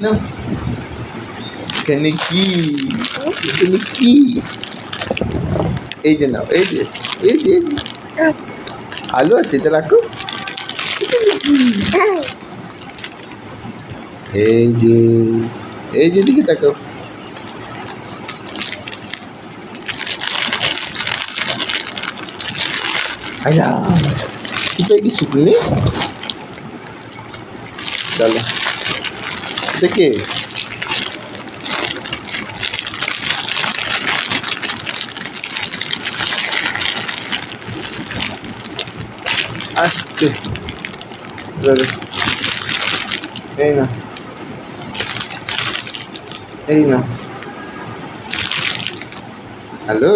নাও এখানে কি এখানে কি এই যে নাও এই যে এই যে এই যে। আলু আছে এটা রাখো এই যে এই যে দিকে তাকাও আয়া কোথায় এটা আসতে এই না। এই না। হ্যালো?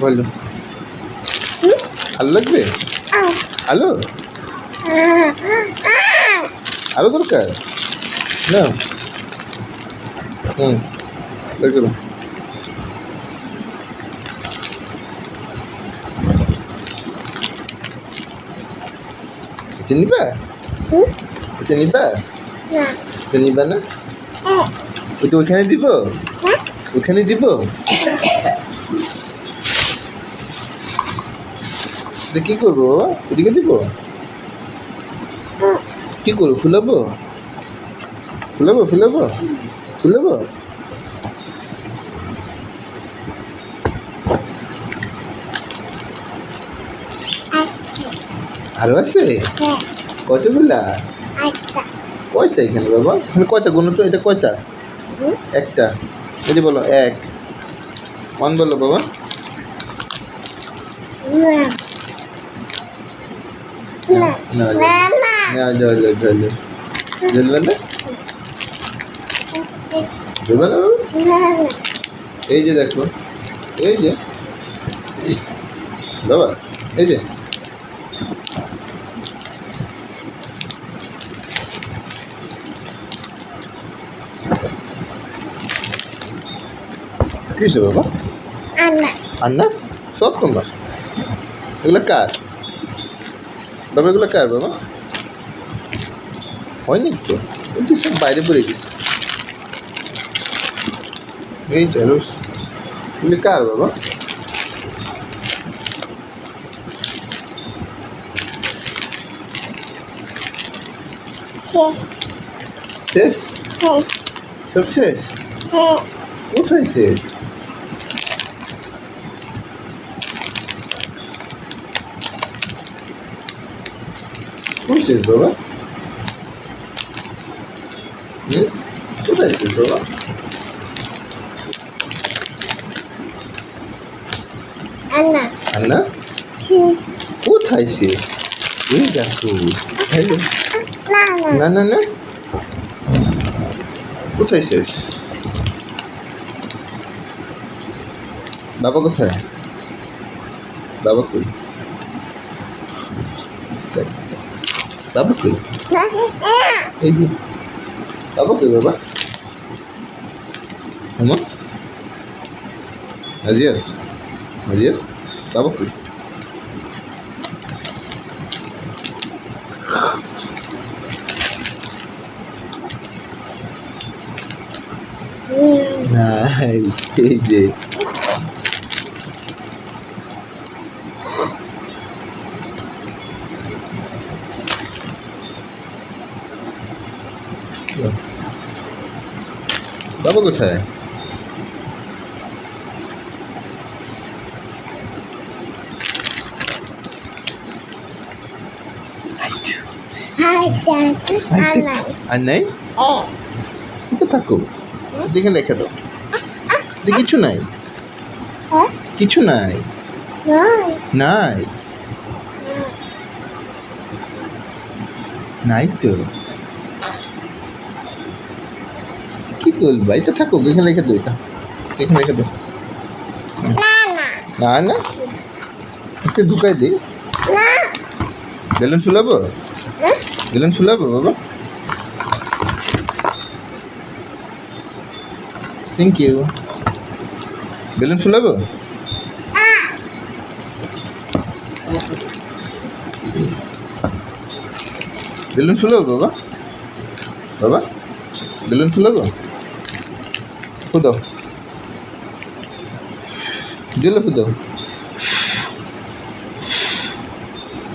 বলো। ভালো লাগবে? হ্যালো আরও দরকার? না? হুম করো। এতে নিবা? এতে নিবা? এতে নিবা না? ওই তো ওইখানে দিব? ওইখানে দিব? এটা কি করব বাবা? এদিকে দিব? কি করব, ফুলাবো? ফুলাবো ফুলাবো? ফুলাবো? আরও আছে? কতগুলা কয়টা এখানে বাবা? এখানে কয়টা গুণ তো, এটা কয়টা? একটা। এই বলো, এক। ওয়ান বলো বাবা না না জল জল জল জ্বলবে না জ্বলবে না বাবা এই যে দেখো এই যে বাবা এই যে কিসে বাবা আন্না সব তোমার এগুলো কার বাবা এগুলো কার বাবা? হয়নি তো? এই যে সব বাইরে পড়ে গেছে। এই চলো এগুলি কার বাবা? শেষ। সব শেষ? কোথায় শেষ? কোন শেষ বাবা হুম কোথায় শেষ বাবা আন্না কোথায় শেষ এই দেখো হ্যালো না না না কোথায় শেষ বাবা কোথায় বাবা কই বাবা কই এই যে বাবা কই বাবা হেমা হাজিয়া হাজিয়া বাবা কই নাই এই যে বাবা কোথায়? আর নাই। এটা থাকো। দেখে রেখে দাও। কিছু নাই। কিছু নাই। নাই। নাই তো। কি করব এটা থাকুক এখানে রেখে দাও এটা এখানে রেখে দাও না না একটু ঢুকাই দিই বেলুন ফুলাবো বেলুন ফুলাবো বাবা থ্যাংক ইউ বেলুন ফুলাবো বেলুন ফুলো বাবা বাবা বেলুন ফুলো গো ফুদো জলে ফুদো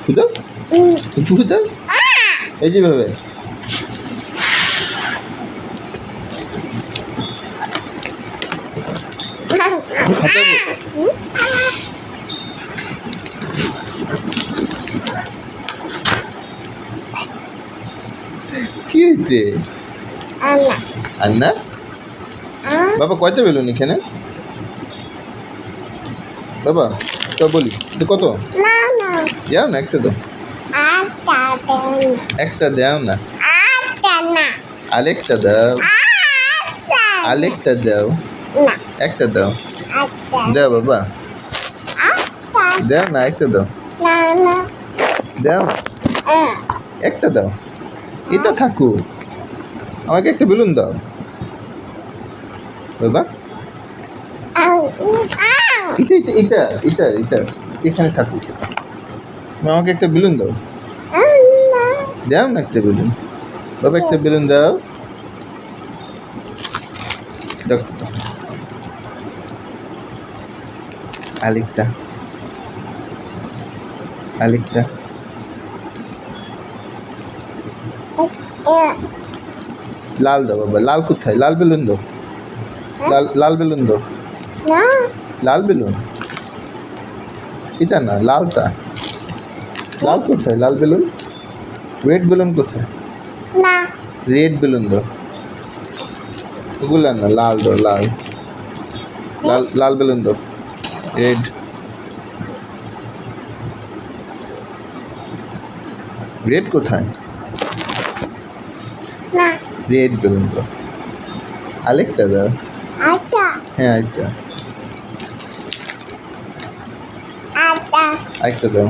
ফুদো ফুদো এই যেভাবে কি হইতে? আন্না বাবা কয়টা বেলুন এখানে? বাবা তো বলি তো কত? দাও না একটা দাও। একটা দাও না। আরেকটা দাও। আরেকটা দাও। একটা দাও। দাও বাবা। দাও না একটা দাও। দাও। একটা দাও। এটা থাকুক। আমাকে একটা বেলুন দাও। বাবা এটা এটা এটা এটা এটা এখানে থাকুক আমাকে একটা বেলুন দাও। দাও না একটা বেলুন। বাবা একটা বেলুন দাও। দাও আরেকটা। আরেকটা। লাল দাও বাবা। লাল কোথায়? লাল বেলুন দাও। লাল লাল বেলুন দাও লাল বেলুন? এটা না লালটা। লাল কোথায়? লাল বেলুন? রেড বেলুন কোথায়? না। রেড বেলুন দাও ওগুলা না লাল দাও লাল। লাল লাল বেলুন দাও রেড। রেড কোথায়? না। রেড বেলুন দাও আরেকটা দাও হ্যাঁ আচ্ছা আরেকটা দাও।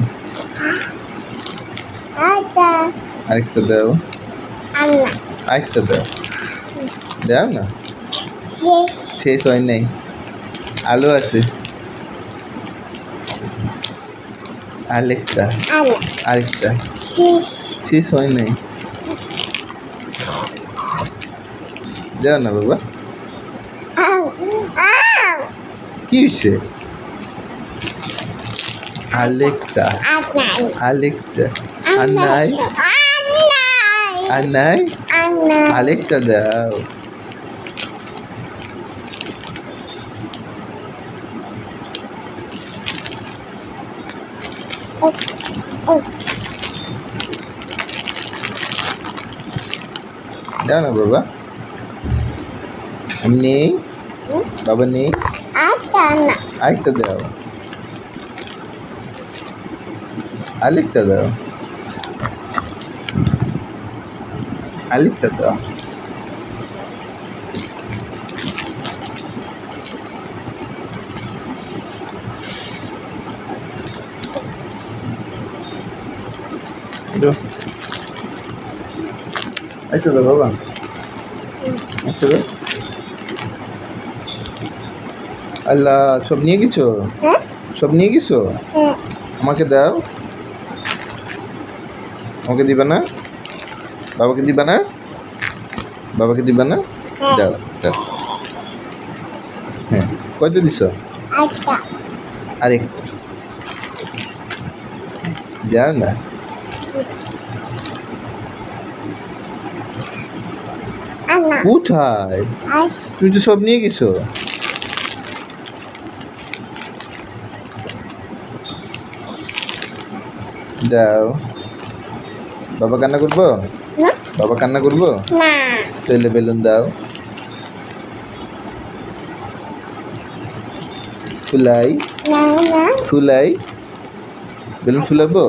আরেকটা দাও। আরেকটা দাও। দাও না? শেষ। হয় নাই। আলু আছে। আরেকটা। আরেকটা। শেষ হয় নাই। দাও না বাবা। কি হয়েছে আরেকটা আরেকটা আর নাই আর নাই আরেকটা দাও। দাও না বাবা। আমি নেই। বাবা নেই। আরেকটা দাও। আরেকটা দাও। আরেকটা দাও। একটু দাও বাবা। একটা আল্লাহ সব নিয়ে গেছো? সব নিয়ে গেছো? আমাকে দাও। আমাকে দিবে না? বাবাকে দিবে না? বাবাকে দিবে না? দাও দাও। হ্যাঁ। কয়টা দিছ? আরেকটা। যাও না। কোথায়? তুমি তো সব নিয়ে গেছো? দাও। বাবা কান্না করব? বাবা কান্না করব? তাহলে বেলুন দাও। ফুলাই। ফুলাই। বেলুন ফুলাবো?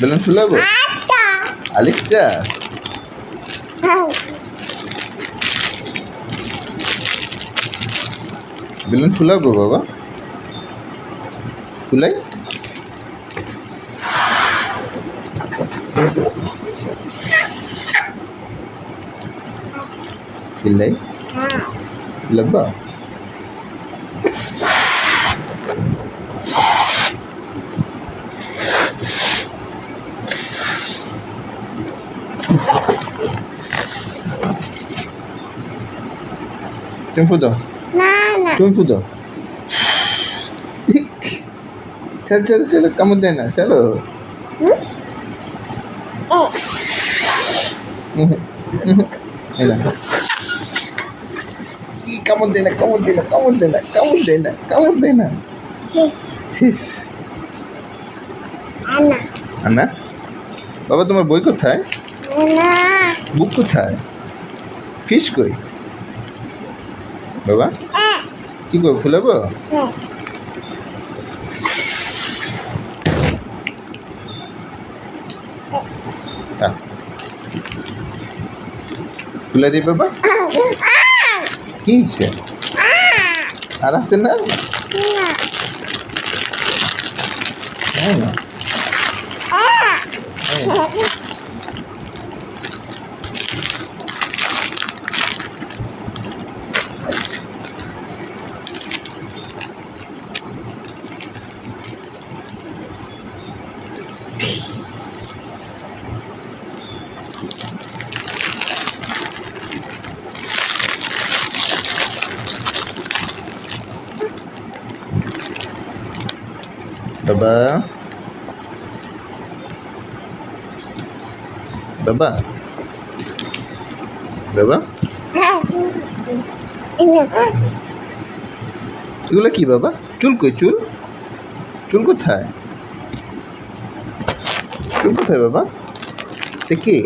বেলুন ফুলাবো? আরেকটা বেলুন ফুলাবো বাবা? ফুলাই? ফুলাই ফুলাবো তুমি ফুদো না না তুমি ফুদো চল চল চলো কামড় দেয় এই ই কামড় দেয় না কামড় দেয় না কামড় দেয় না কামড় দেয় না কামড় দেয় না। শেষ আনা। বাবা তোমার বই কোথায়? বুক কোথায়? ফিশ কই? বাবা কি করব ফুলাবো? ফুলে দিই বাবা কি হচ্ছে আর আছে না হ্যাঁ না হ্যাঁ। বাবা বাবা বাবা এগুলো কি, বাবা? চুল কই, চুল? চুল কোথায়? চুল কোথায়, বাবা? এটা কে?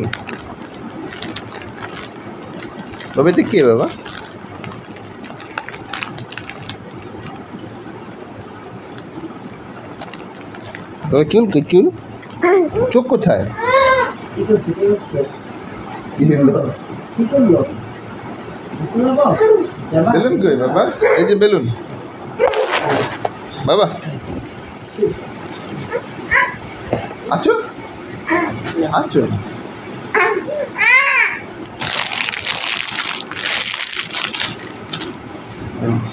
বাবা, এটা কে, বাবা? বাবা চুল চুল? চোখ কোথায়? বেলুন কই বাবা? এই যে বেলুন। বাবা। আছো? আছো? হুম।